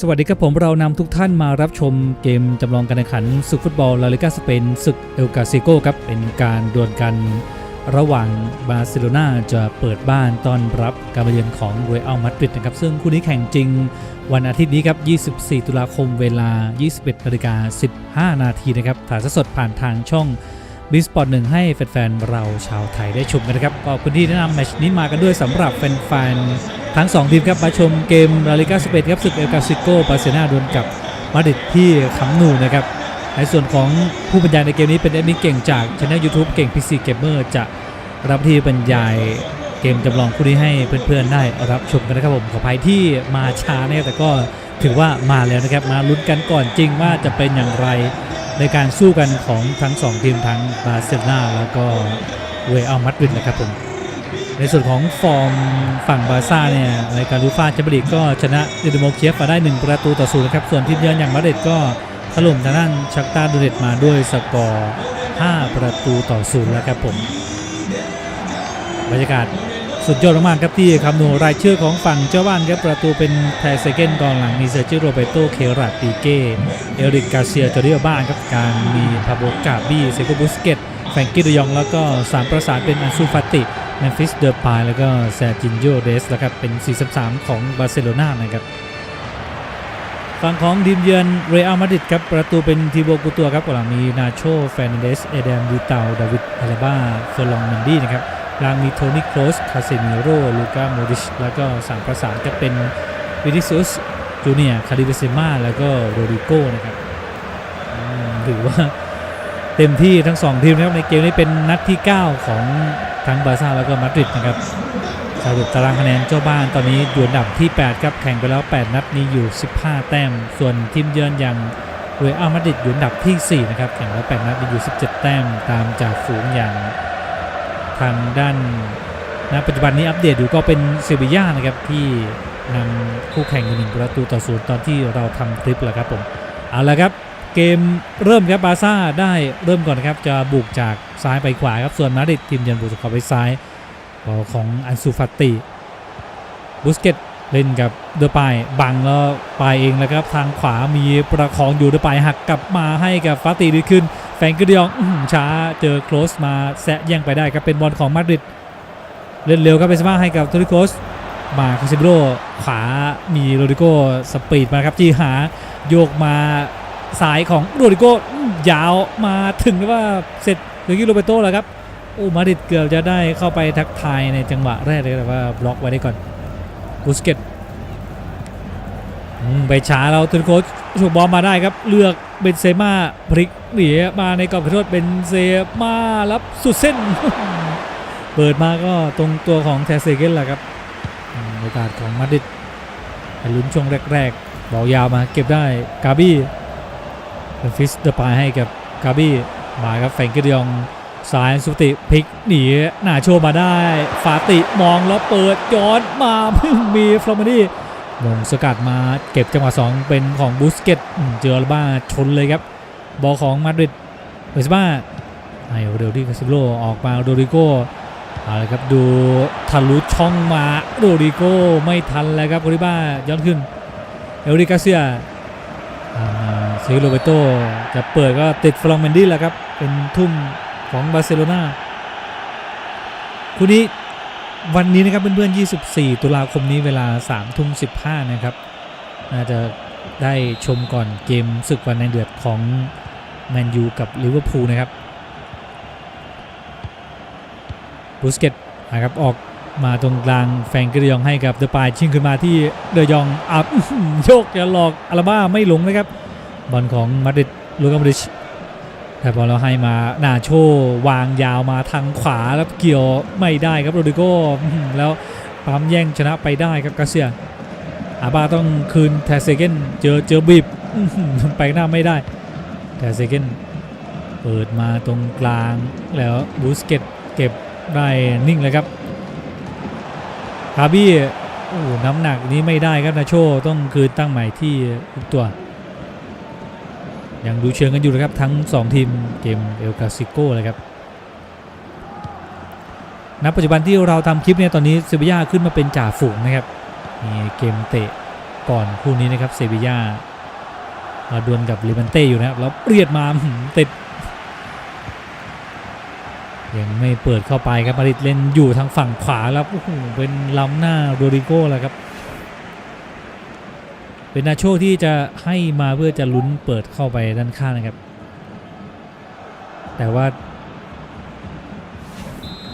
สวัสดีครับผมเรานำทุกท่านมารับชมเกมจำลองการแข่งขันศึกฟุตบอลลาลิกาสเปนศึกเอลกาซิโกครับ เป็นการดวลกันระหว่างบาร์เซโลนาจะเปิดบ้านต้อนรับการมาเยือนของเรอัลมาดริดนะครับ ซึ่งคู่นี้แข่งจริงวันอาทิตย์นี้ครับ 24 ตุลาคมเวลา 21นาฬิกา15 นาทีนะครับถ่ายสดผ่านทางช่อง บิสปอร์ตหนึ่งให้แฟนๆเราชาวไทยได้ชมกันนะครับก็พื้นที่แนะนำแมชนี้มากันด้วยสำหรับแฟนๆทั้ง 2 ทีมครับมาชมเกมลาลิกาสเปนครับศึกเอลกาซิโกบาร์เซโลนาดวลกับมาดริดที่คำนูนะครับในส่วนของผู้บรรยายในเกมนี้เป็นแอดมิเก่งจากช anel YouTube เก่ง PC Gamer จะรับที่บรรยายเกมจำลองคู่นี้ให้เพื่อนๆได้รับชมกันนะครับผมขออภัยที่มาช้านะครับแต่ก็ถือว่ามาแล้วนะครับมาลุ้นกันก่อนจริงว่าจะเป็นอย่างไร ในการสู้กันของทั้ง 2 ทีมทั้งบาร์เซโลนาแล้วก็เรอัลมาดริดนะครับผมในส่วนของฟอร์มฝั่งบาร์ซ่าเนี่ยในการลูฟ่าแชมเปี้ยนลีกก็ชนะดินโมเคียฟมาได้ 1 ประตูต่อศูนย์นะครับ ส่วนทีมเยือนอย่างมาดริดก็ถล่มทางด้านชักตาดูเดตมาด้วยสกอร์ 5 ประตูต่อศูนย์แล้วครับผมบรรยากาศ สุดยอดมากครับที่คำนวณรายชื่อของฝั่งเจ้าบ้านครับประตูเป็นแทเซเกนกองหลังมีเซอร์จิโรเบโตเคราติเกเอริกกาเซียจอริโอบ้านครับการมีพาโบกาบี้เซโกบุสเกตแฟงกี้ดยองแล้วก็สามประสานเป็นอันซูฟาติเมมฟิสเดอร์ปายแล้วก็แซจินโยเดสนะครับเป็น 4-3 ของบาร์เซโลนานะครับฝั่งของทีมเยือนเรอัลมาดริดครับประตูเป็นทีโบกูตัวครับกหลังมีนาโชเฟนเดสเอเดมดิเตาดาวิดอาราบาเฟอร์ลองเมนดี้นะครับ ลางมีโทนี่โครสคาเซมิโรลูกาโมดิชแล้วก็สามประสานจะเป็นวินิซุสจูเนียคาริเบเซมาแล้วก็โรดิโก้นะครับถือว่าเต็มที่ทั้ง 2 ทีมนะครับในเกมนี้เป็นนัดที่ 9 ของทั้งบาร์ซ่าแล้วก็มาดริดนะครับสรุปตารางคะแนนเจ้าบ้านตอนนี้อยู่อันดับที่ 8 ครับ แข่งไปแล้ว 8 นัดนี้อยู่ 15 แต้ม ส่วนทีมเยือนอย่างเรอัลมาดริดอยู่อันดับที่ 4 นะครับ แข่งไปแล้ว 8 นัดมีอยู่ 17 แต้ม ตามจากฝูงอย่าง ทางด้านณปัจจุบันนี้อัปเดตอยู่ก็เป็นเซบีย่านะครับที่นำคู่แข่งอยู่หนึ่งประตูต่อศูนย์ตอนที่เราทำคลิปแหละครับผมเอาละครับเกมเริ่มครับบาซ่าได้เริ่มก่อนครับจะบุกจากซ้ายไปขวาครับส่วนมาดริดทีมเยือนบุกจากขวาไปซ้ายของอันซูฟาติบุสเกตเล่นกับเดอปายบังแล้วปายเองแล้วครับทางขวามีประคองอยู่เดอปายหักกลับมาให้กับฟาติดีขึ้น แฟงก์เดียงช้าเจอโคลสมาแซะแย่งไปได้ครับเป็นบอลของมาดริดเล่นเร็วครับเบนซม่าให้กับโทริโคสมาคาซิโบโรขวามีโรดิโกสปีดมาครับจีหาโยกมาสายของโรดิโกยาวมาถึงว่าเสร็จเดกิโรเบโตแล้วครับโอ้มาดริดเกือบจะได้เข้าไปทักทายในจังหวะแรกเลยแต่ว่าบล็อกไว้ได้ก่อนบุสเกตไปช้าเราตุนโคชฉกบอลมาได้ครับ เลือกเบนเซม่าพลิก หนีมาในกรอบขอโทษเบนเซม่ารับสุดเส้น เปิดมาก็ตรงตัวของแทเซเกนแหละครับโอกาสของมาดริดให้ลุ้นช่วงแรกๆบอลยาวมาเก็บได้กาบี้เป็นฟิสเดอร์ปายให้กับกาบี้มาครับแฟงก์เดยองซ้ายสุติพลิกหนีหน้าโชว์มาได้ ฟาติมองแล้วเปิดย้อนมาพึ่งมีฟลอมานี่มงสกัดมาเก็บจังหวะ2เป็นของบูสเกตเจอลบ้าชนเลยครับ บอลของมาดริดเบสบ้าให้เดลดี้คาซิโลออกมาโดริโกเอาละครับดูทะลุช่องมาโดริโกไม่ทันแล้วครับโอริบ้าย้อนขึ้นเอลริกาเซียซีโรเบโตจะเปิดก็ติดฟลองเมนดี้แหละครับ เป็นทุ่มของบาร์เซโลนาคู่นี้วันนี้นะครับเพื่อนๆ 24 ตุลาคมนี้เวลา 3 ทุ่ม 15 นะครับ น่าจะได้ชมก่อนเกมศึกวันในเดือดของ แมนยูกับลิเวอร์พูลนะครับบูสเกตนะครับออกมาตรงกลางแฟงก์เดยองให้กับเดอปายชิงขึ้นมาที่เดยองอับโยกจะหลอกอาราบ้าไม่หลงนะครับบอลของมาดริดลูกามาริชแต่บอลเราให้มานาโชวางยาวมาทางขวาแล้วเกี่ยวไม่ได้ครับโรดิโก้แล้วปั๊มแย่งชนะไปได้ครับกาเซียอาบาต้องคืนแทเซเกนเจอเจอบีบไปหน้าไม่ได้ แทเซเกนเปิดมาตรงกลางแล้วบูสเกตเก็บได้นิ่งเลยครับคาบี้โอ้น้ำหนักนี้ไม่ได้ครับนาโชต้องคืนตั้งใหม่ที่ทุกตัวยังดูเชิงกันอยู่นะครับทั้ง 2 ทีมเกมเอลกาซิโกเลยครับณปัจจุบันที่เราทำคลิปเนี่ยตอนนี้เซบียาขึ้นมาเป็นจ่าฝูงนะครับมีเกมเตะก่อนคู่นี้นะครับเซบียา มาดวลกับลิมันเต้อยู่นะครับแล้วเรียดมาติด ยังไม่เปิดเข้าไปครับมาริดเล่นอยู่ทางฝั่งขวาแล้วโอ้โหเป็นล้ำหน้าโรดริโก้แล้วครับ เป็นนาโชที่จะให้มาเพื่อจะลุ้นเปิดเข้าไปด้านข้างนะครับ แต่ว่า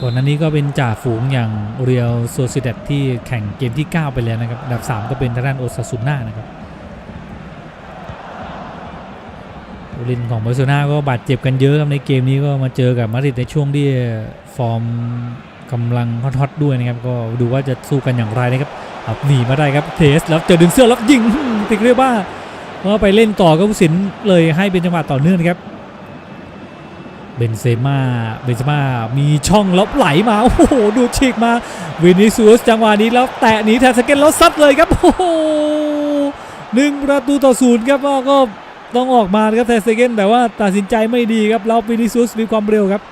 ก่อนหน้านี้ก็เป็นจ่าฝูงอย่างเรียลโซซิเดตที่แข่งเกมที่ 9 ไปแล้วนะครับ อันดับ 3 ก็เป็นทางด้านโอซาซุน่านะครับผู้เลินของบาร์เซโลนาก็บาดเจ็บกันเยอะครับในเกมนี้ก็มาเจอกับมาดริดในช่วงที่ฟอร์มกำลังฮอตๆด้วยนะครับ ก็ดูว่าจะสู้กันอย่างไรนะครับเอาหนีมาได้ครับเทสแล้วเจอดึงเสื้อแล้วยิงติกเรียกว่าว่าไปเล่นต่อก็ผู้สินเลยให้เป็นจังหวะต่อเนื่องนะครับเบนเซม่าเบนเซม่ามีช่องแล้วไหลมา โอ้โห ดูฉีกมาวินิซูสจังหวะนี้แล้วแตะหนีแทนสเก็ตแล้วซัดเลยครับ โอ้โหหนึ่งประตูต่อศูนย์ครับว่าก็ ต้องออกมาครับแทสเก็ตแต่ว่าตัดสินใจไม่ดีครับแล้ววินิซูสมีความเร็วครับ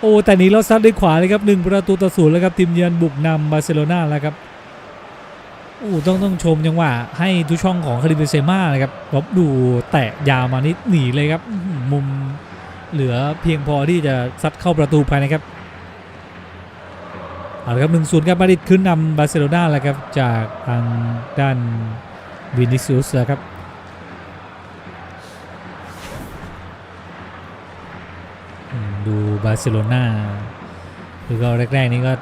โอ้แต่นี้แล้วซัดด้วยขวาเลยครับหนึ่งประตูต่อศูนย์แล้วครับทีมเยือนบุกนำบาร์เซโลนาแล้วครับโอ้ต้องต้องชมจังหวะให้ทุกช่องของคาริเบเซม่านะครับแล้วดูแตะยาวมานิดหนีเลยครับมุมเหลือเพียงพอที่จะซัดเข้าประตูภายนะครับเอาละครับหนึ่งศูนย์ครับมาดริดขึ้นนำบาร์เซโลนาแล้วครับจากทางด้านวินิซิอุสแล้วครับอืม ดูบาร์เซโลนาคือก็แรก ๆ นี้ก็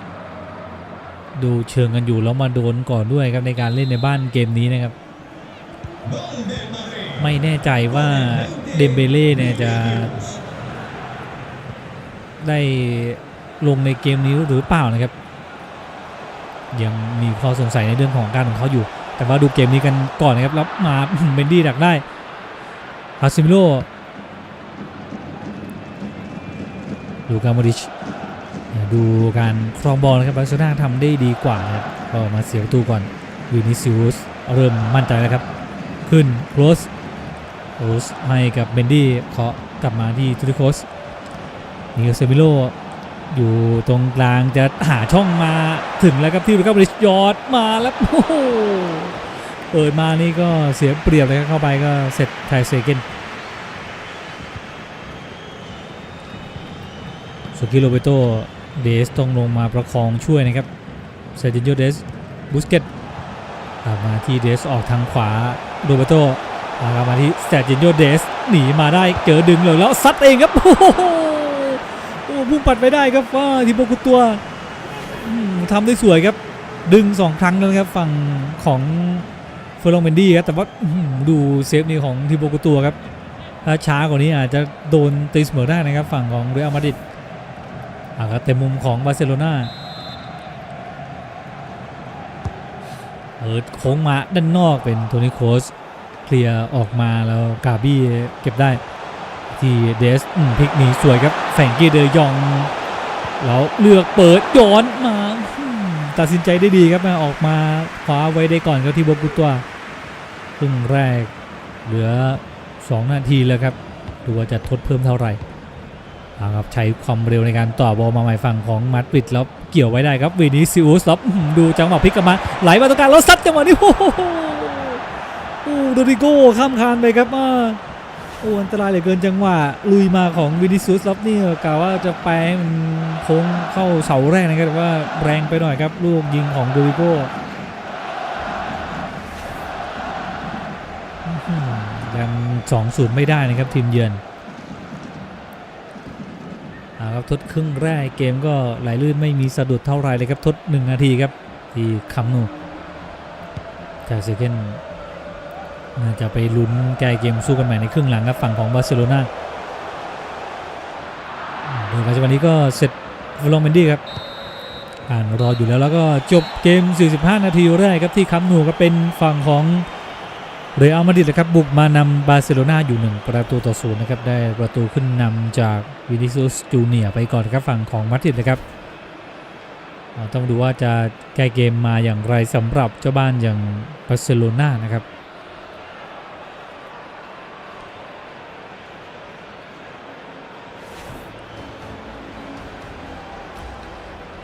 ดูเชิงกันอยู่แล้วมาโดนก่อนด้วยครับในการเล่นในบ้านเกมนี้นะครับ ไม่แน่ใจว่าเดมเบเล่เนี่ยจะได้ลงในเกมนี้หรือเปล่านะครับ ยังมีข้อสงสัยในเรื่องของการของเขาอยู่ แต่ว่าดูเกมนี้กันก่อนนะครับแล้วมาเบนดี้ดักได้ฮาซิมิโล ดูการมดิชดูการครองบอลนะครับบาร์เซโลนาทำได้ดีกว่านะครับก็มาเสียประตูก่อนวินิซิอุสเริ่มมั่นใจแล้วครับ ขึ้นโรสโรสให้กับเบนดี้เคาะกลับมาที่ทูริโคสนิโคเซมิโลอยู่ตรงกลางจะหาช่องมาถึงแล้วครับที่ลูก้าบริชยอดมาแล้วโอ้โหเปิดมานี่ก็เสียเปรียบเลยครับเข้าไปก็เสร็จไทยเซเกน สกิโลเบโตเดสต้องลงมาประคองช่วยนะครับเซตินโยเดสบุสเกตกลับมาที่เดสออกทางขวาโรเบโตกลับมาที่เซตินโยเดสหนีมาได้เจอดึงเลยแล้วซัดเองครับโอ้โหโอ้พุ่งปัดไปได้ครับว่าทีโปกุตัวทำได้สวยครับ ดึงสองครั้งแล้วครับฝั่งของเฟอร์ลองเมนดี้ครับแต่ว่าดูเซฟนี้ของทีโปกุตัวครับถ้าช้ากว่านี้อาจจะโดนตีเสมอได้นะครับฝั่งของเรอัลมาดริด อ่าครับเต็มมุมของบาร์เซโลนาเอิดโค้งมาด้านนอกเป็นโทนี่โคสเคลียร์ออกมาแล้วกาบี้เก็บได้ที่เดสพลิกหนีสวยครับแฝงกีเดยองแล้วเลือกเปิดย้อนมาตัดสินใจได้ดีครับมาออกมาคว้าไว้ได้ก่อนครับที่บกุตัวครึ่งแรกเหลือ 2 นาทีแล้วครับดูว่าจะทดเพิ่มเท่าไหร่ ครับใช้ความเร็วในการต่อบอลมาใหม่ฝั่งของมาดริดแล้วเกี่ยวไว้ได้ครับวินิซิอุสแล้วดูจังหวะพลิกกลับมาไหลมาตรงกลางแล้วซัดจังหวะนี้โอ้โหโดริโก้ข้ามคานไปครับอ่าโอ้อันตรายเหลือเกินจังหวะลุยมาของวินิซูสล็อบนี่กะว่าจะไปมันโค้งเข้าเสาแรกนะครับแต่ว่าแรงไปหน่อยครับ ลูกยิงของโดริโก้ยังสองศูนย์ไม่ได้นะครับทีมเยือน ครับทดครึ่งแรกเกมก็ไหลลื่นไม่มีสะดุดเท่าไรเลยครับทด 1 นาทีครับ ที่คัมนูจากเซเกนน่าจะไปลุ้นแก้เกมสู้กันใหม่ในครึ่งหลังครับฝั่งของบาร์เซโลนาโดยปัจจุบันนี้ก็เสร็จฟลอเมนดี้ครับอ่านรออยู่แล้วแล้วก็จบเกม 45 นาทีแรกครับที่คัมนูก็เป็นฝั่งของ เรอัลมาดริดนะครับบุกมานำบาร์เซโลนาอยู่ 1 ประตูต่อศูนย์นะครับได้ประตูขึ้นนำจากวินิซุสจูเนียไปก่อนครับฝั่งของมาดริดนะครับต้องดูว่าจะแก้เกมมาอย่างไรสำหรับเจ้าบ้านอย่างบาร์เซโลนานะครับ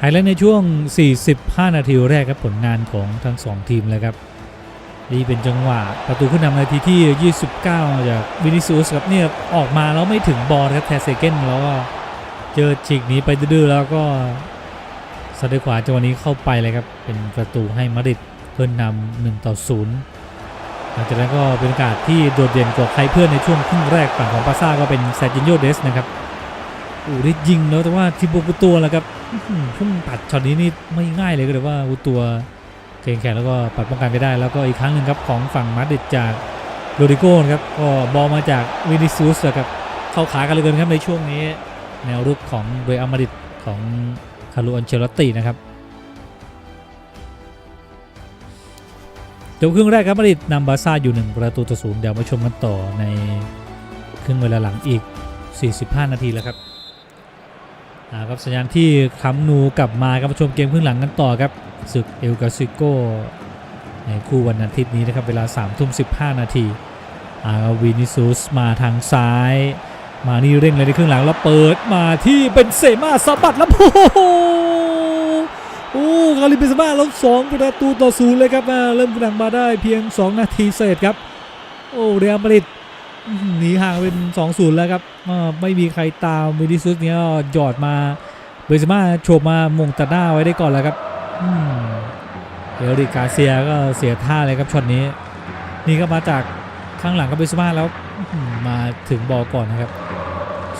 ไฮไลท์ในช่วง 45 นาทีแรกครับผลงานของทั้ง 2 ทีมเลยครับ นี่เป็นจังหวะประตูขึ้นนำนาทีที่ 29 จากวินิซิอุสครับเนี่ยออกมาแล้วไม่ถึงบอลครับแทเซเกนแล้วก็เจอฉีกหนีไปดื้อแล้วก็สัดด้วยขวาจังหวะนี้เข้าไปเลยครับ เป็นประตูให้มาดริดเพิ่นนำ1ต่อ0หลังจากนั้นก็เป็นโอกาสที่โดดเด่นกว่าใครเพื่อนในช่วงครึ่งแรกฝั่งของปาซ่าก็เป็นแซจินโยเดสนะครับอ้ได้ยิงแล้วแต่ว่าทิโบกุตัวแล้วครับพุ่งตัดช็อตนี้นี่ไม่ง่ายเลยก็เลยว่ากุตัว เกรงแขนแล้วก็ปัดป้องกันไปได้ แล้วก็อีกครั้งหนึ่งครับของฝั่งมาดริดจากโรดิโก้ครับก็บอลมาจากวินิซิอุสครับเข้าขากันเลยเกินครับในช่วงนี้ แนวรุกของเรอัลมาดริดของคาร์ลอันเชลลอตตินะครับจบครึ่งแรกครับมาดริดนำบาซ่าอยู่ 1 ประตูต่อศูนย์เดี๋ยวมาชมกันต่อในครึ่งเวลาหลังอีก 45 นาทีแล้วครับครับสัญญาณที่คัมนูกลับมาครับมาชมเกมครึ่งหลังกันต่อครับ ศึกเอลกาซิโกในคู่วันอาทิตย์นี้นะครับเวลา3ทุ่ม15 นาทีอาวินิซูสมาทางซ้าย มานี่เร่งเลยในครึ่งหลังแล้วเปิดมาที่เป็นเซมาสะบัดแล้วโอ้โหโอ้คาริเบซมาล้วสองประตูต่อศูนย์เลยครับอ่าเริ่มครึ่งหลังมาได้เพียง 2 นาทีเศษครับ โอ้เรียมาริดหนีห่างเป็น 2-0 แล้วครับไม่มีใครตามวินิซูสเนี่ยหยอดมาเบซมาโฉบมามงตัดหน้าไว้ได้ก่อนแล้วครับ เอริกาเซียก็เสียท่าเลยครับช็อตนี้ นี่ก็มาจากข้างหลังกับเบสมาแล้วมาถึงบอลก่อนนะครับ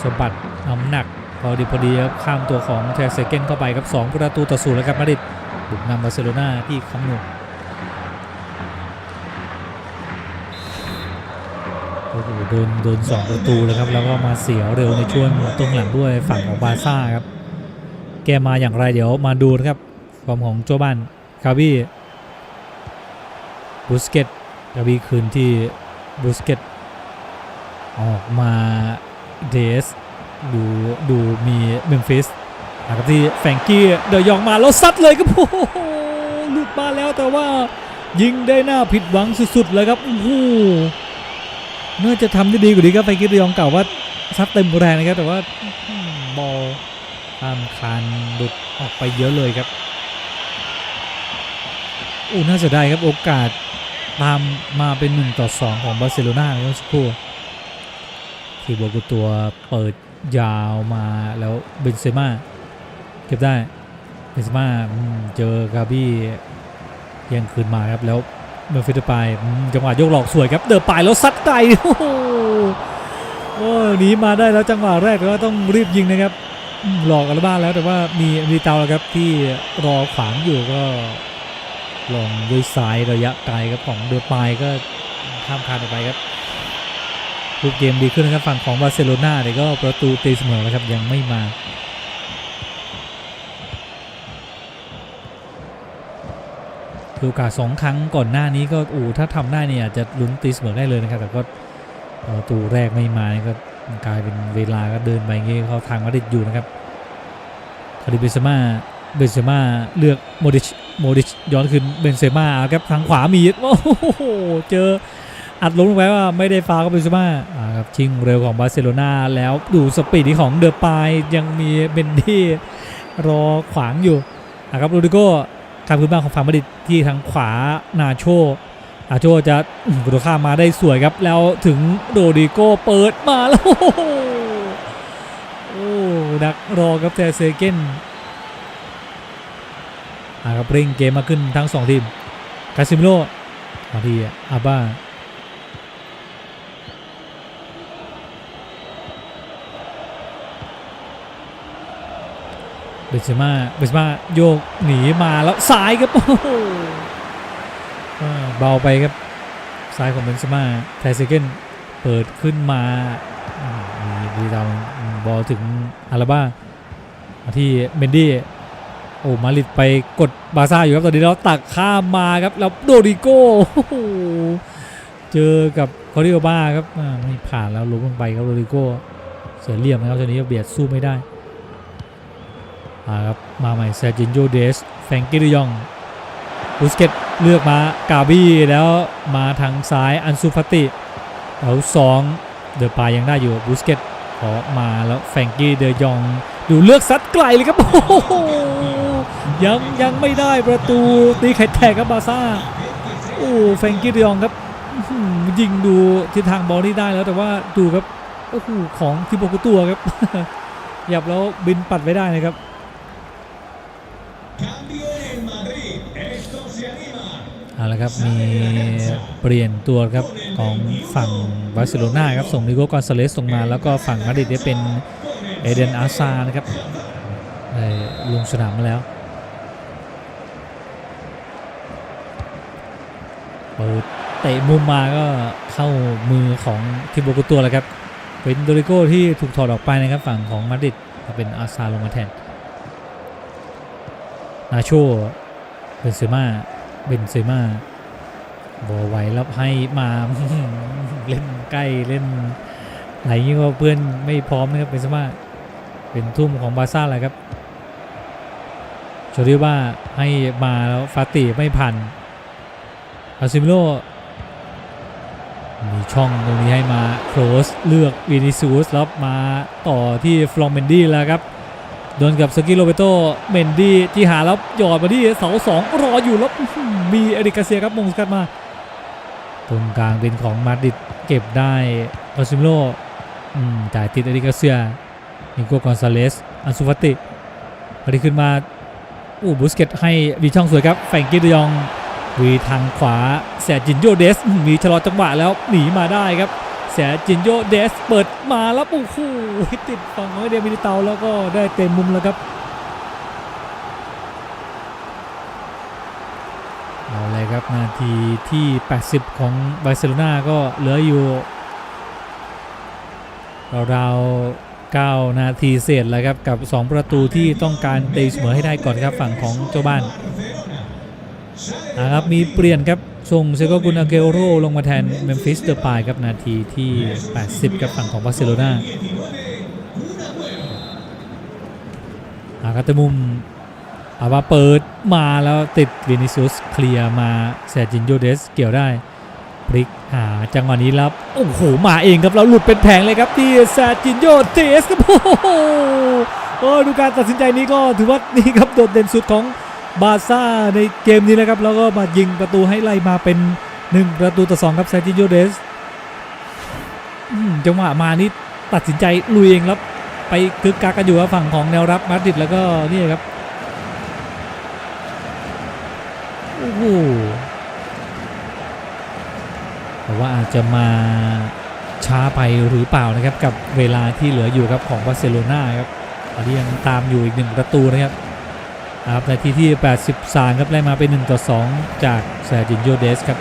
สมบัติน้ำหนักพอดีพอดีครับข้ามตัวของแทเซเกนเข้าไปครับ2ประตูต่อศูนย์แล้วครับมาดริดบุกนำบาร์เซโลนาที่คัมป์นูโอ้โหโดนโดนสองประตูเลยครับแล้วก็มาเสียเร็วในช่วงตรงหลังด้วยฝั่งของบาร์ซ่าครับ แกมาอย่างไรเดี๋ยวมาดูนะครับ ฟอร์มของโจบันคาบีบูสเกตคาบีคืนที่บูสเกตออกมาเดสดูดูมีเมมฟิสนะครับที่แฟงกี้เดยองมาแล้วซัดเลยครับโอ้โหหลุดมาแล้วแต่ว่ายิงได้หน้าผิดหวังสุดๆเลยครับโอ้โหน่าจะทำได้ดีกว่านี้ครับแฟงกี้เดยองเก่าว่าซัดเต็มแรงนะครับแต่ว่าบอลข้ามคานหลุดออกไปเยอะเลยครับ อ้น่าจะได้ครับโอกาสตามมาเป็น1ต่อ2ของบาร์เซโลนาเมื่อสักครู่ทีโบกุตัวเปิดยาวมาแล้วเบนเซม่าเก็บได้เบนเซม่าเจอกาบี้ยังคืนมาครับแล้วเมอร์ฟิตไปจังหวะยกหลอกสวยครับเดินปลายแล้วซัดไกลโอ้โหหนีมาได้แล้วจังหวะแรกแต่ว่าต้องรีบยิงนะครับหลอกอัลบ้าแล้วแต่ว่ามีมีเตาแล้วครับที่รอขวางอยู่ก็ ลองด้วยซ้ายระยะไกลครับของเดอปายก็ข้ามคานออกไปครับรูปเกมดีขึ้นนะครับฝั่งของบาร์เซโลนาเนี่ยก็ประตูตีเสมอนะครับยังไม่มาคือโอกาสสองครั้งก่อนหน้านี้ก็อูถ้าทำได้เนี่ยอาจจะลุ้นตีเสมอได้เลยนะครับแต่ก็ประตูแรกไม่มานี่ก็กลายเป็นเวลาก็เดินไปงี้เขาทางมาดิดอยู่นะครับคาริเบนเซม่าเบนเซมาเลือกโมดิช โมดิชย้อนคืนเบนเซม่าครับทางขวามีโอ้โหเจออัดลงลงไปว่าไม่ได้ฟาวกับเบนเซม่าอ่าครับชิงเร็วของบาร์เซโลนาแล้วดูสปีดที่ของเดอปายยังมีเบนดี้รอขวางอยู่อะครับโรดิโก้ทางพื้นบ้านของฝั่งมาดิดที่ทางขวานาโชนาโชจะกระโดดข้ามมาได้สวยครับ แล้วถึงโรดิโก้เปิดมาแล้วโอ้โหโอ้ดักรอครับแต่เซเกน อาครับเร่งเกมมาขึ้นทั้ง2ทีมคาซิมิโลมาที่อาบ้าเบนเซม่าเบนเซม่าโยกหนีมาแล้วซ้ายครับโอ้โหเบาไปครับซ้ายของเบนเซม่าไทเซเกนเปิดขึ้นมามีดีดาวบอลถึงอาราบ้ามาที่เมนดี้ อ้มาดริดไปกดบาซ่าอยู่ครับตอนนี้แล้วตักข้ามมาครับแล้วโดริโก้โอ้โหเจอกับคอริโอบ้าครับไม่ผ่านแล้วล้มลงไปครับโดริโก้เสียเหลี่ยมนะครับตอนนี้เบียดสู้ไม่ได้อ่าครับมาใหม่เซจินโยเดสแฟงกี้ดิยองบูสเกตเลือกมากาบี้แล้วมาทางซ้ายอันซูฟาติแล้วสองเดอปายังได้อยู่บูสเกตขอมาแล้วแฟงกี้เดยองดูเลือกซัดไกลเลยครับโอ้โห ยังยังไม่ได้ประตูตีไข่แตกครับบาซ่าโอ้แฟงกี้เดยองครับยิงดูทิศทางบอลนี่ได้แล้วแต่ว่าดูครับโอ้โหของทิโบกุตัวครับหยับแล้วบินปัดไว้ได้นะครับเอาละครับมีเปลี่ยนตัวครับของฝั่งบาร์เซโลนาครับส่งนิโก้กอนซาเลสลงมา แล้วก็ฝั่งมาดริดเนี่ยเป็นเอเดนอาซานะครับลงสนามมาแล้ว เปิดเตะมุมมาก็เข้ามือของทิโบกุตัวแล้วครับเป็นโดริโก้ที่ถูกถอดออกไปนะครับฝั่งของมาดริดก็เป็นอาซาลงมาแทนนาโชเบนเซม่าเบนเซม่าบอไวแล้วให้มาเล่นใกล้เล่นไหลยิ่งกว่าเพื่อนไม่พร้อมนะครับเบนเซม่าเป็นทุ่มของบาซ่าแหละครับโชดิว่าให้มาแล้วฟาติไม่ผ่าน อาซิมิโลมีช่องตรงนี้ให้มาโครสเลือกวินิซูสแล้วมาต่อที่ฟลองเมนดี้แล้วครับโดนกับสกิโรเบโตเมนดี้ที่หาแล้วหยอดมาที่เสาสองรออยู่แล้วมีเอริกาเซียครับมงสกัดมา ตรงกลางเป็นของมาดริดเก็บได้ออซิมิโลจ่ายติดเอริกาเซียนิโกกอนซาเลสอันสุฟาติพอดีขึ้นมาอู้บุสเกตให้มีช่องสวยครับแฟงกี้เดยอง วีทางขวาแสจินโยเดส มีชะลอจังหวะแล้วหนีมาได้ครับแสจินโยเดสเปิดมาแล้วโอ้โหติดฝั่งของเดียมิลิเตาแล้วก็ได้เต็มมุมแล้วครับเอาเลยครับนาทีที่ 80 ของบาร์เซโลนาก็เหลืออยู่ราวๆ9นาทีเศษแล้วครับกับ 2 ประตูที่ต้องการตีเสมอให้ได้ก่อนครับฝั่งของเจ้าบ้าน นะครับมีเปลี่ยนครับส่งเซโกกุนอาเกโรลงมาแทนเมมฟิสเดอร์ปายครับนาทีที่ 80 กับฝั่งของบาร์เซโลนาอาคาตมุมอาว่าเปิดมาแล้วติดวินิซุสเคลียร์มาแซจินโยเดสเกี่ยวได้พลิกหาจังหวะนี้แล้วโอ้โหมาเองครับแล้วหลุดเป็นแผงเลยครับที่แซจินโยเดสครับโอ้โหโอ้ดูการตัดสินใจนี้ก็ถือว่านี่ครับโดดเด่นสุดของ บาซ่าในเกมนี้นะครับ แล้วก็มายิงประตูให้ไล่มาเป็น 1 ประตูต่อ2ครับแซจิโยเดสจังหวะมานี่ตัดสินใจลุยเองแล้วไปกึกกักกันอยู่ครับฝั่งของแนวรับมาดริดแล้วก็นี่ครับโอ้โหแต่ว่าอาจจะมาช้าไปหรือเปล่านะครับ กับเวลาที่เหลืออยู่ครับของบาร์เซโลนาครับตอนนี้ยังตามอยู่อีกหนึ่งประตูนะครับ ครับนาทีที่ 83 ครับไล่มาเป็น1ต่อ 2 จากแซจินโยเดสครับ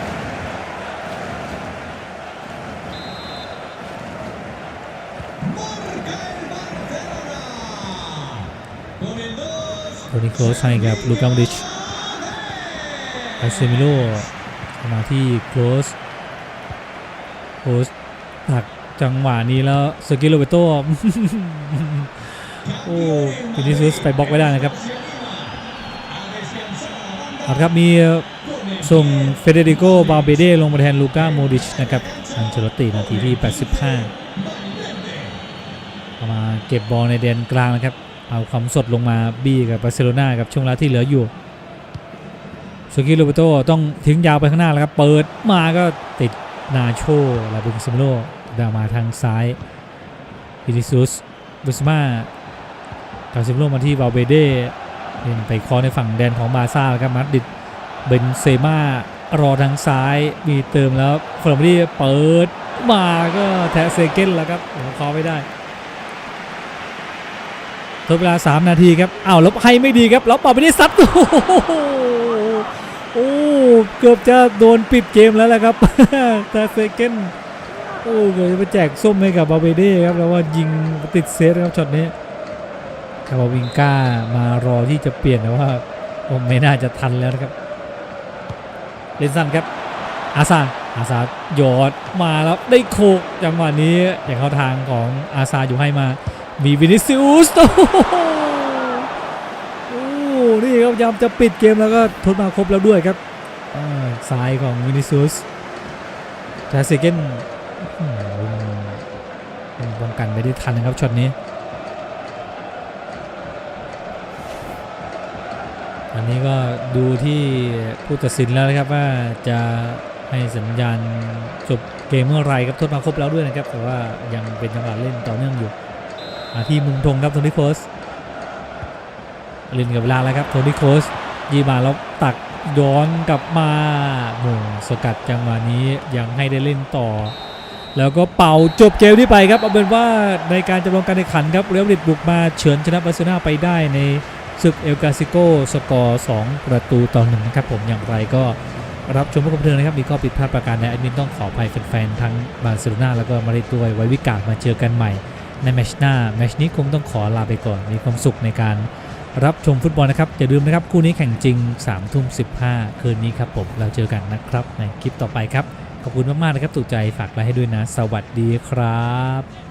โทนี่โคลสให้กับลูกามดิชอาเซมิโลมาที่โคลสโคลสตักจังหวะนี้แล้วสกิโลเบโตโอ้วินิซุสไปบล็อกไว้ได้นะครับ ครับมีส่งเฟเดริโกบาเบเดลงมาแทนลูก้าโมดิชนะครับอันเชลตินาทีที่ 85เอามาเก็บบอลในแดนกลางนะครับเอาความสดลงมาบี้กับบาร์เซโลนากับช่วงเวลาที่เหลืออยู่สกิโลเบโตต้องทิ้งยาวไปข้างหน้าแล้วครับ เปิดมาก็ติดนาโชลาบุงซิมโลดามาทางซ้ายวินิซุสบุสมาคาซิมโลมาที่บาเบเด เป็นไปคอในฝั่งแดนของบาซ่าครับมาดิดเบนเซม่ารอทางซ้ายมีเติมแล้วฟอร์มดี้เปิดมาก็แทะเซเก้นแล้วครับเดี๋ยวคอไม่ได้ทดเวลา 3 นาทีครับอ้าวล้วให้ไม่ดีครับแล้วปาไปที่ซัดโอ้โหโอ้เกือบจะโดนปิดเกมแล้วแหละครับแต่เซเกนโอ้เกือบจะไปแจกส้มให้กับบาเบเด้ครับแล้วว่ายิงติดเซฟครับช็อตนี้ คาบาวิงก้ามารอที่จะเปลี่ยนแต่ว่าผมไม่น่าจะทันแล้วนะครับเลนสันครับอาซาอาซาหยอดมาแล้วได้โคกจังหวะนี้อย่างเข้าทางของอาซาอยู่ให้มามีวินิซิอุสโอ้โหนี่ครับยามจะปิดเกมแล้วก็ทดมาครบแล้วด้วยครับซ้ายของวินิซิอุสแทสเซเกนป้องกันไม่ได้ทันนะครับช็อตนี้ อันนี้ก็ดูที่ผู้ตัดสินแล้วนะครับว่าจะให้สัญญาณจบเกมเมื่อไรครับทดมาครบแล้วด้วยนะครับ แต่ว่ายังเป็นจังหวะเล่นต่อเนื่องอยู่ที่มุมธงครับโทนี่โคสเล่นกับเวลาแล้วครับโทนี่โคสยีมาแล้วตักย้อนกลับมาโหสกัดจังหวะนี้ยังให้ได้เล่นต่อ แล้วก็เป่าจบเกมนี้ไปครับเอาเป็นว่าในการจำลองการแข่งขันครับเรอัลมาดริดบุกมาเฉือนชนะบาร์เซโลนาไปได้ใน ศึกเอลกาซิโกสกอร์ 2 ประตูต่อหนึ่งนะครับผมอย่างไรก็รับชมผู้บันเทิงนะครับ มีข้อผิดพลาดประการใดแอดมินต้องขออภัยแฟนๆทั้งบาร์เซโลนาแล้วก็มาริดด้วยไว้วิกามาเจอกันใหม่ ในแมชหน้าแมชนี้คงต้องขอลาไปก่อนมีความสุขในการรับชมฟุตบอลนะครับ อย่าลืมนะครับคู่นี้แข่งจริง3ามทุ่มสิคืนนี้ครับผมเราเจอกันนะครับในคลิปต่อไปครับ ขอบคุณมากๆนะครับถูกใจฝากไลค์ให้ด้วยนะ สวัสดีครับ